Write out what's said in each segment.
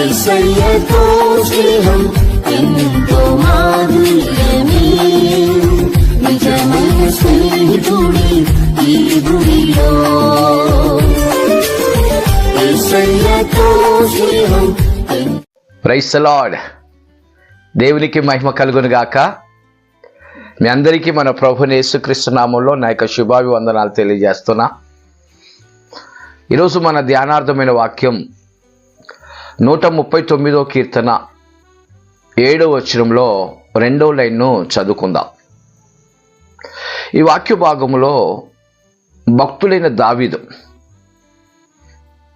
ఏసయ్యతో స్నేహం ఎంతో మాధుర్యమే నిజమైన స్నేహితుడి ఈ గుడిలో స్నేహం ప్రైస్ లార్డ్ దేవునికి మహిమ కలుగును గాక. మీ అందరికీ మన ప్రభుని యేసుక్రీస్తునామంలో నా యొక్క శుభాభివందనాలు తెలియజేస్తున్నా. ఈరోజు మన ధ్యానార్థమైన వాక్యం నూట ముప్పై తొమ్మిదో కీర్తన ఏడో వచనంలో రెండో లైన్ను చదువుకుందాం. ఈ వాక్య భాగంలో భక్తులైన దావీదు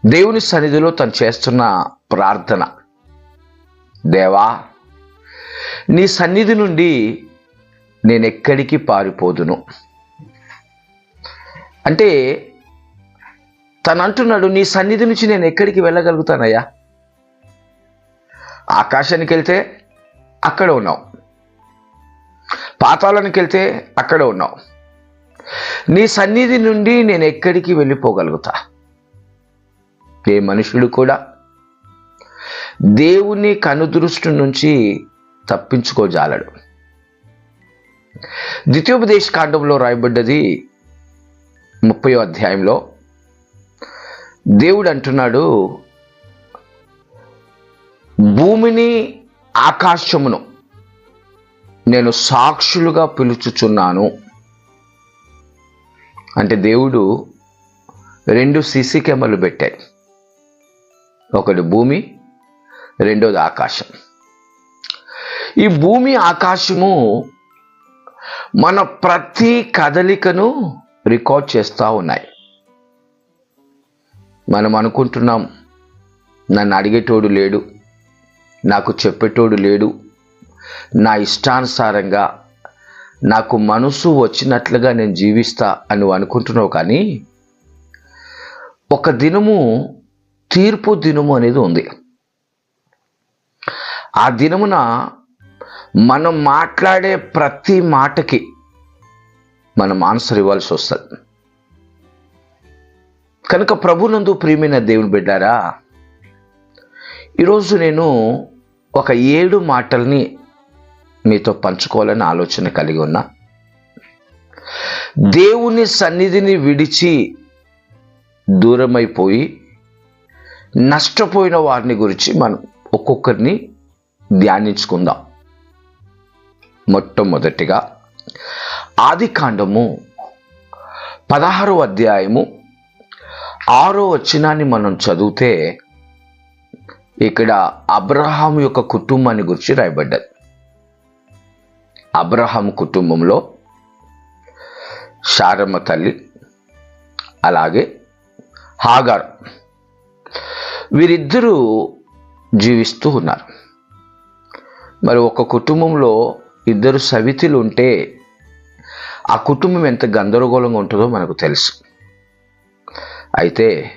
దేవుని సన్నిధిలో తను చేస్తున్న ప్రార్థన. దేవా నీ సన్నిధి నుండి నేను ఎక్కడికి పారిపోదును? అంటే తను అంటున్నాడు నీ సన్నిధి నుంచి నేను ఎక్కడికి వెళ్ళగలుగుతానయ్యా? ఆకాశానికి వెళ్తే అక్కడ ఉన్నావు. పాతాళానికి వెళ్తే అక్కడ ఉన్నావు. నీ సన్నిధి నుండి నేను ఎక్కడికి వెళ్ళిపోగలుగుతా? ఏ మనుషుడు కూడా దేవుని కనుదృష్టి నుంచి తప్పించుకోజాలడు. ద్వితీయోపదేశ కాండంలో రాయబడ్డది ముప్పై అధ్యాయంలో దేవుడు అంటున్నాడు భూమిని ఆకాశమును నేను సాక్షులుగా పిలుచుచున్నాను. అంటే దేవుడు రెండు సీసీ కెమెరాలు పెట్టాడు. ఒకటి భూమి రెండోది ఆకాశం. ఈ భూమి ఆకాశము మన ప్రతి కదలికను రికార్డ్ చేస్తూ ఉన్నాయి. మనం అనుకుంటున్నాం నన్ను అడిగేటోడు లేడు. నాకు చెప్పేటోడు లేడు. నా ఇష్టానుసారంగా నాకు మనసు వచ్చినట్లుగా నేను జీవిస్తా అని అనుకుంటున్నావు కానీ ఒక దినము తీర్పు దినము అనేది ఉంది. ఆ దినమున మనం మాట్లాడే ప్రతి మాటకి మనం ఆన్సర్ ఇవ్వాల్సి వస్తుంది. కనుక ప్రభునందు ప్రియమైన దేవుని బిడ్డారా ఈరోజు నేను ఒక ఏడు మాటల్ని మీతో పంచుకోవాలని ఆలోచన కలిగి ఉన్నా. దేవుని సన్నిధిని విడిచి దూరమైపోయి నష్టపోయిన వారిని గురించి మనం ఒక్కొక్కరిని ధ్యానించుకుందాం. మొట్టమొదటిగా ఆది కాండము పదహారో అధ్యాయము ఆరో వచనాన్ని మనం చదివితే ఇక్కడ అబ్రహాం యొక్క కుటుంబాన్ని గురించి రాయబడ్డది అబ్రహాం కుటుంబంలో శారమ్మ తల్లి అలాగే హాగార్ వీరిద్దరూ జీవిస్తూ ఉన్నారు. మరి ఒక కుటుంబంలో ఇద్దరు సవితులు ఉంటే ఆ కుటుంబం ఎంత గందరగోళంగా ఉంటుందో మనకు తెలుసు. అయితే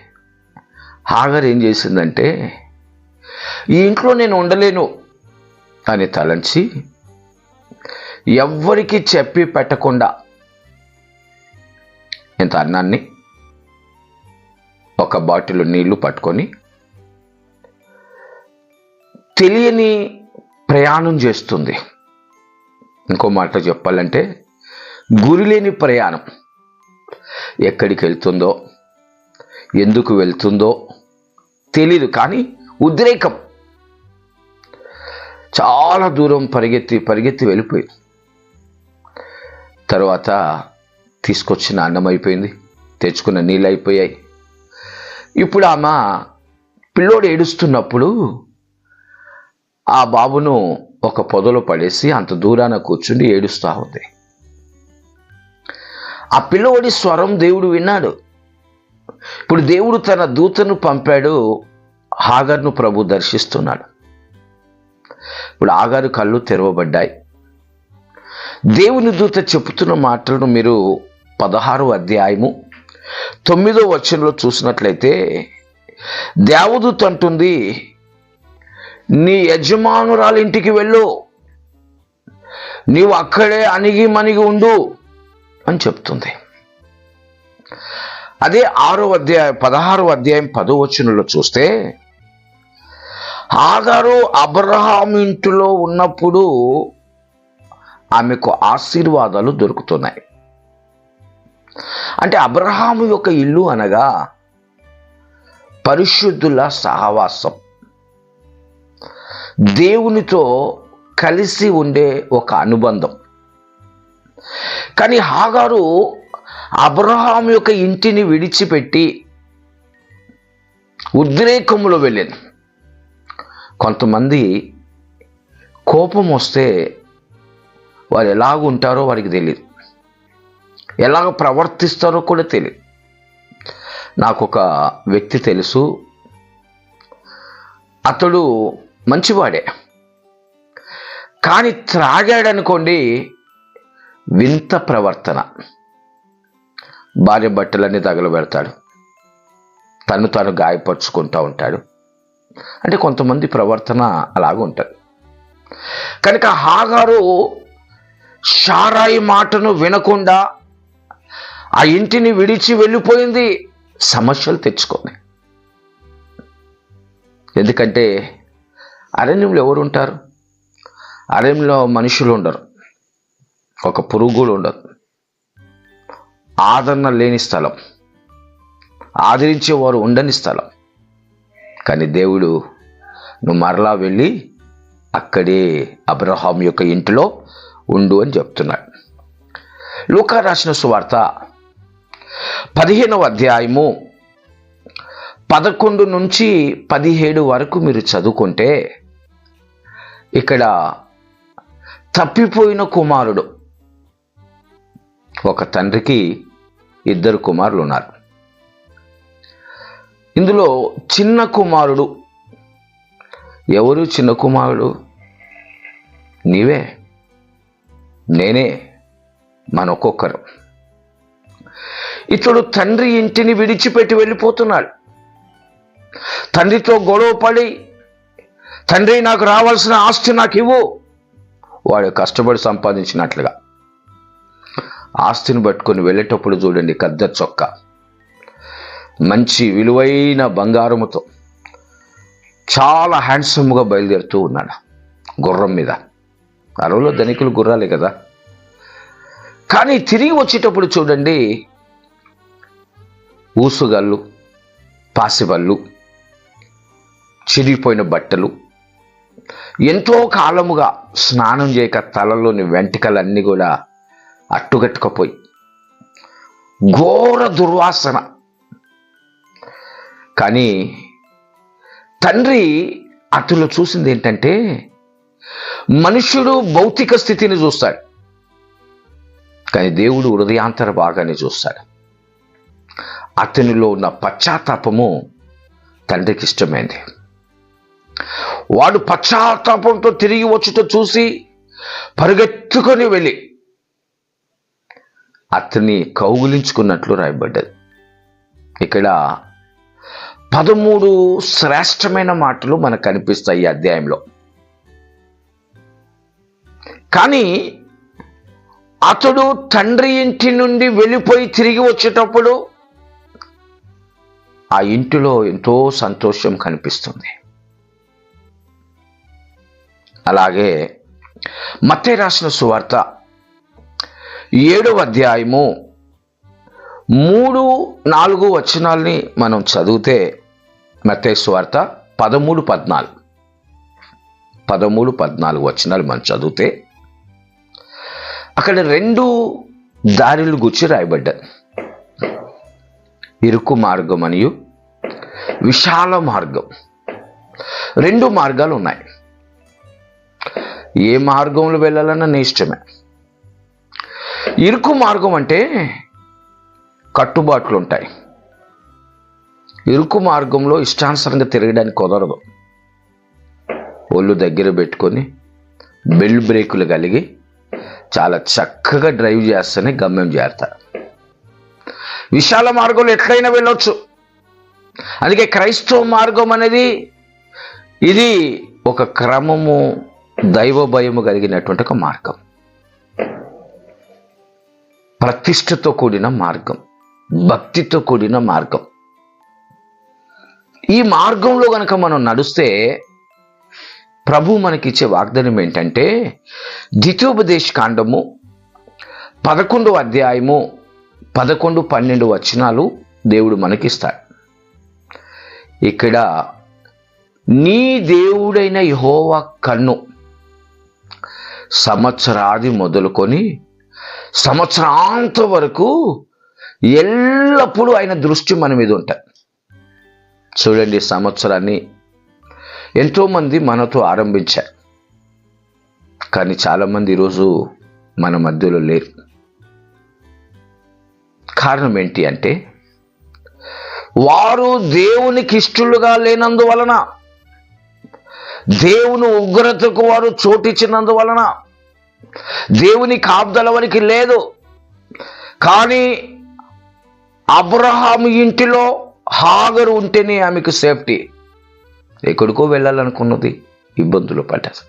హాగర్ ఏం చేసిందంటే ఈ ఇంట్లో నేను ఉండలేను. అని తలంచి ఎవ్వరికి చెప్పి పెట్టకుండా ఇంత అన్నాన్ని ఒక బాటిల్ నీళ్ళు పట్టుకొని తెలియని ప్రయాణం చేస్తుంది. ఇంకో మాట చెప్పాలంటే గురిలేని ప్రయాణం. ఎక్కడికి వెళ్తుందో ఎందుకు వెళ్తుందో తెలీదు కానీ ఉద్రేకం. చాలా దూరం పరిగెత్తి పరిగెత్తి వెళ్ళిపోయింది. తర్వాత తీసుకొచ్చిన అన్నం అయిపోయింది తెచ్చుకున్న నీళ్ళు అయిపోయాయి. ఇప్పుడు ఆమె పిల్లోడు ఏడుస్తున్నప్పుడు ఆ బాబును ఒక పొదలో పడేసి అంత దూరాన కూర్చుండి ఏడుస్తూ ఉంది. ఆ పిల్లవాడి స్వరం దేవుడు విన్నాడు. ఇప్పుడు దేవుడు తన దూతను పంపాడు హాగర్ను ప్రభు దర్శిస్తున్నాడు. ఇప్పుడు ఆగారు కళ్ళు తెరవబడ్డాయి. దేవుని దూత చెబుతున్న మాటలను మీరు పదహారు అధ్యాయము తొమ్మిదో వచనంలో చూసినట్లయితే దేవదూత అంటుంది నీ యజమానురాలి ఇంటికి వెళ్ళు. నీవు అక్కడే అణిగి మణిగి ఉండు అని చెప్తుంది. అదే ఆరో అధ్యాయం పదహారో అధ్యాయం పదో వచనంలో చూస్తే హాగారు అబ్రహాం ఇంటిలో ఉన్నప్పుడు ఆమెకు ఆశీర్వాదాలు దొరుకుతున్నాయి. అంటే అబ్రహాము యొక్క ఇల్లు అనగా పరిశుద్ధుల సహవాసం. దేవునితో కలిసి ఉండే ఒక అనుబంధం. కానీ హాగారు అబ్రహాం యొక్క ఇంటిని విడిచిపెట్టి ఉద్రేకములో వెళ్ళింది. కొంతమంది కోపం వస్తే వారు ఎలాగ ఉంటారో వారికి తెలియదు ఎలాగ ప్రవర్తిస్తారో కూడా తెలియదు నాకు ఒక వ్యక్తి తెలుసు. అతడు మంచివాడే. కానీ త్రాగాడనుకోండి వింత ప్రవర్తన. భార్య బట్టలన్నీ తగలబెడతాడు. తను తాను గాయపరుచుకుంటూ ఉంటాడు. అంటే కొంతమంది ప్రవర్తన అలాగుంటుంది కనుక హాగారు షారాయి మాటను వినకుండా ఆ ఇంటిని విడిచి వెళ్ళిపోయింది సమస్యలు తెచ్చుకొని. ఎందుకంటే అరణ్యంలో ఎవరు ఉంటారు? అరణ్యంలో మనుషులు ఉండరు. ఒక పురుగు కూడా ఉండదు. ఆదరణ లేని స్థలం. ఆదరించేవారు ఉండని స్థలం. కానీ దేవుడు నువ్వు మరలా వెళ్ళి అక్కడే అబ్రహాం యొక్క ఇంటిలో ఉండు అని చెప్తున్నాడు. లూకా రాసిన సువార్త పదిహేనవ అధ్యాయము పదకొండు నుంచి పదిహేడు వరకు మీరు చదువుకుంటే ఇక్కడ తప్పిపోయిన కుమారుడు ఒక తండ్రికి ఇద్దరు కుమారులు ఉన్నారు. ఇందులో చిన్న కుమారుడు. ఎవరు చిన్న కుమారుడు? నీవే. నేనే. మన ఒక్కొక్కరు ఇతడు తండ్రి ఇంటిని విడిచిపెట్టి వెళ్ళిపోతున్నాడు. తండ్రితో గొడవ పడి తండ్రి నాకు రావాల్సిన ఆస్తి నాకు ఇవ్వు. వాడు కష్టపడి సంపాదించినట్లుగా. ఆస్తిని పట్టుకొని వెళ్ళేటప్పుడు చూడండి కద్ద చొక్కా. మంచి విలువైన బంగారముతో చాలా హ్యాండ్సమ్గా బయలుదేరుతూ ఉన్నాడు గుర్రం మీద. ఆ ధనికులు గుర్రాలే కదా. కానీ తిరిగి వచ్చేటప్పుడు చూడండి ఊసుగళ్ళు పాసిబళ్ళు చిరిగిపోయిన బట్టలు ఎంతో కాలముగా స్నానం చేయక తలలోని వెంట్రుకలన్నీ కూడా అట్టుగట్టుకపోయి ఘోర దుర్వాసన కానీ తండ్రి అతను చూసింది ఏంటంటే మనుష్యుడు భౌతిక స్థితిని చూస్తాడు కానీ దేవుడు హృదయాంతర భాగాన్ని చూస్తాడు. అతనిలో ఉన్న పశ్చాత్తాపము తండ్రికి ఇష్టమైంది. వాడు పశ్చాత్తాపంతో తిరిగి వచ్చుట చూసి పరిగెత్తుకొని వెళ్ళి అతన్ని కౌగులించుకున్నట్లు రాయబడ్డది. ఇక్కడ పదమూడు శ్రేష్టమైన మాటలు మనకు కనిపిస్తాయి ఈ అధ్యాయంలో. కానీ అతడు తండ్రి ఇంటి నుండి వెళ్ళిపోయి తిరిగి వచ్చేటప్పుడు ఆ ఇంటిలో ఎంతో సంతోషం కనిపిస్తుంది. అలాగే మత్తే రాసిన సువార్త ఏడవ అధ్యాయము మూడు నాలుగు వచనాల్ని మనం చదివితే మత్తే సువార్త పదమూడు పద్నాలుగు. పదమూడు పద్నాలుగు వచనాలు మనం చదివితే అక్కడ రెండు దారులు గుచ్చి రాయబడ్డాయి. ఇరుకు మార్గం మరియు విశాల మార్గం. రెండు మార్గాలు ఉన్నాయి. ఏ మార్గంలో వెళ్ళాలన్నా నీ ఇష్టమే. ఇరుకు మార్గం అంటే కట్టుబాట్లు ఉంటాయి. ఇరుకు మార్గంలో ఇష్టానుసరంగా తిరగడానికి కుదరదు. ఒళ్ళు దగ్గర పెట్టుకొని బెల్ట్ బ్రేకులు కలిగి చాలా చక్కగా డ్రైవ్ చేస్తేనే గమ్యం చేరతారు విశాల మార్గంలో ఎట్లయినా వెళ్ళొచ్చు. అందుకే క్రైస్తవ మార్గం అనేది ఇది ఒక క్రమము దైవ భయము కలిగినటువంటి ఒక మార్గం. ప్రతిష్టతో కూడిన మార్గం. భక్తితో కూడిన మార్గం. ఈ మార్గంలో గనక మనం నడుస్తే ప్రభు మనకిచ్చే వాగ్దానం ఏంటంటే ద్వితీయోపదేశ కాండము పదకొండు అధ్యాయము పదకొండు పన్నెండు వచనాలు దేవుడు మనకిస్తాడు. ఇక్కడ నీ దేవుడైన యహోవా కన్ను సంవత్సరాది మొదలుకొని సంవత్సరాంత వరకు ఎల్లప్పుడూ ఆయన దృష్టి మన మీద ఉంటుంది. చూడండి సంవత్సరాన్ని. ఎంతోమంది మనతో ఆరంభించారు. కానీ చాలామంది ఈరోజు మన మధ్యలో లేరు. కారణం ఏంటి అంటే వారు దేవునికి ఇష్టలుగా లేనందువలన దేవుని ఉగ్రతకు వారు చోటిచ్చినందువలన దేవుని కాపుదల వారికి లేదు. కానీ అబ్రహాం ఇంటిలో హాగరు ఉంటేనే ఆమెకు సేఫ్టీ. ఎక్కడికో వెళ్ళాలనుకున్నది ఇబ్బందులు పడ్డది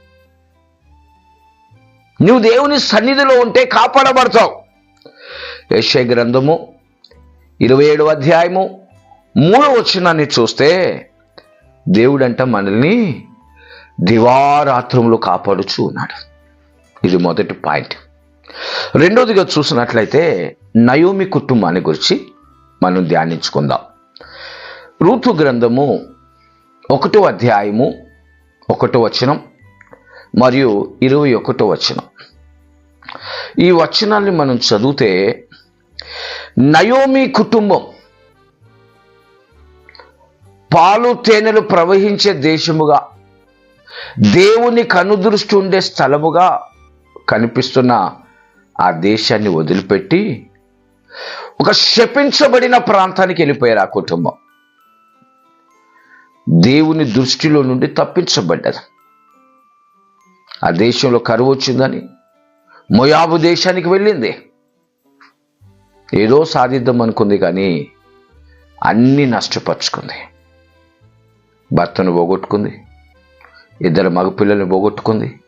నువ్వు దేవుని సన్నిధిలో ఉంటే కాపాడబడతావు. యశ గ్రంథము ఇరవై ఏడు అధ్యాయము మూడో వచ్చినాన్ని చూస్తే దేవుడంట మనల్ని దివారాత్రంలో కాపాడుచు ఉన్నాడు ఇది మొదటి పాయింట్. రెండోదిగా చూసినట్లయితే నయోమి కుటుంబాన్ని గురించి మనం ధ్యానించుకుందాం. రూతు గ్రంథము ఒకటో అధ్యాయము ఒకటో వచనం మరియు ఇరవై ఒకటో వచనం. ఈ వచనాన్ని మనం చదివితే నయోమి కుటుంబం పాలు తేనెలు ప్రవహించే దేశముగా దేవుని కనుదృష్టి ఉండే స్థలముగా కనిపిస్తున్న ఆ దేశాన్ని వదిలిపెట్టి ఒక శపించబడిన ప్రాంతానికి వెళ్ళిపోయారు ఆ కుటుంబం. దేవుని దృష్టిలో నుండి తప్పించబడ్డది. ఆ దేశంలో కరువు వచ్చిందని మొయాబు దేశానికి వెళ్ళింది. ఏదో సాధిద్దాం అనుకుంది కానీ అన్నీ నష్టపరుచుకుంది. భర్తను పోగొట్టుకుంది ఇద్దరు మగపిల్లల్ని పోగొట్టుకుంది.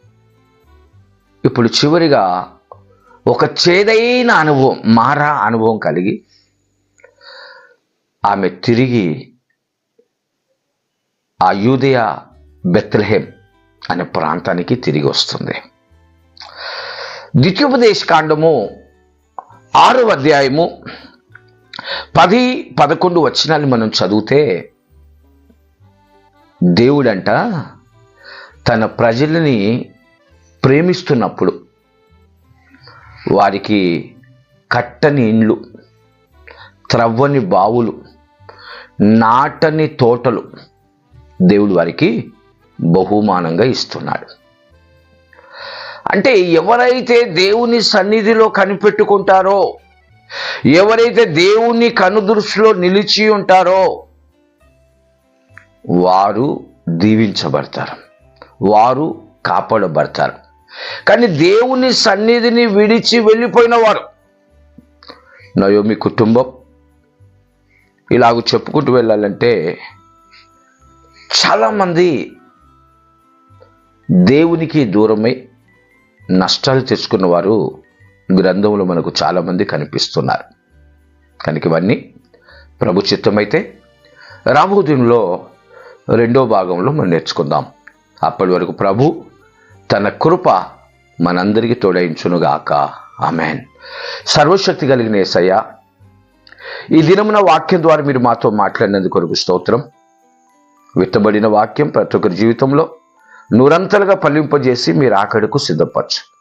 ఇప్పుడు చివరిగా ఒక చేదైన అనుభవం మారా అనుభవం కలిగి ఆమె తిరిగి ఆ యూదయ బెత్లహేం అనే ప్రాంతానికి తిరిగి వస్తుంది. ద్వితీయోపదేశ కాండము ఆరవ అధ్యాయము పది పదకొండు వచనాన్ని మనం చదివితే దేవుడంట తన ప్రజలని ప్రేమిస్తున్నప్పుడు వారికి కట్టని ఇండ్లు త్రవ్వని బావులు నాటని తోటలు దేవుడు వారికి బహుమానంగా ఇస్తున్నాడు. అంటే ఎవరైతే దేవుని సన్నిధిలో కనిపెట్టుకుంటారో ఎవరైతే దేవుని కనుదృష్టిలో నిలిచి ఉంటారో వారు దీవించబడతారు. వారు కాపాడబడతారు. కానీ దేవుని సన్నిధిని విడిచి వెళ్ళిపోయిన వారు నయోమి కుటుంబం. ఇలాగ చెప్పుకుంటూ వెళ్ళాలంటే చాలామంది దేవునికి దూరమై నష్టాలు తెచ్చుకున్న వారు గ్రంథంలో మనకు చాలామంది కనిపిస్తున్నారు. కనుక ఇవన్నీ ప్రభు చిత్తమైతే రాబోదినంలో రెండో భాగంలో మనం నేర్చుకుందాం. అప్పటి వరకు ప్రభు తన కృప మనందరికీ తోడయించునుగాక. ఆమెన్. సర్వశక్తి కలిగిన ఏసయ్య ఈ దినమున వాక్యం ద్వారా మీరు మాతో మాట్లాడినందుకు స్తోత్రం. విత్తబడిన వాక్యం ప్రతి ఒక్కరి జీవితంలో నూరంతలుగా పల్లింపజేసి మీరు ఆకడకు సిద్ధపరచు.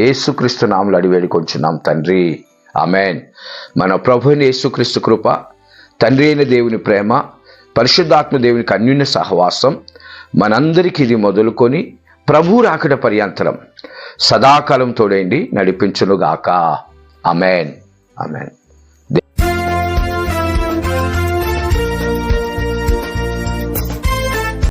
ఏసుక్రీస్తు నామలు అడివేడి కొంచున్నాం తండ్రి. ఆమెన్. మన ప్రభు అయిన యేసుక్రీస్తు కృప తండ్రి అయిన దేవుని ప్రేమ పరిశుద్ధాత్మ దేవునికి అన్యున్య సహవాసం మనందరికీ ఇది మొదలుకొని ప్రభు రాకడ పర్యంతరం సదాకాలం తోడేండి నడిపించునుగాక. Amen amen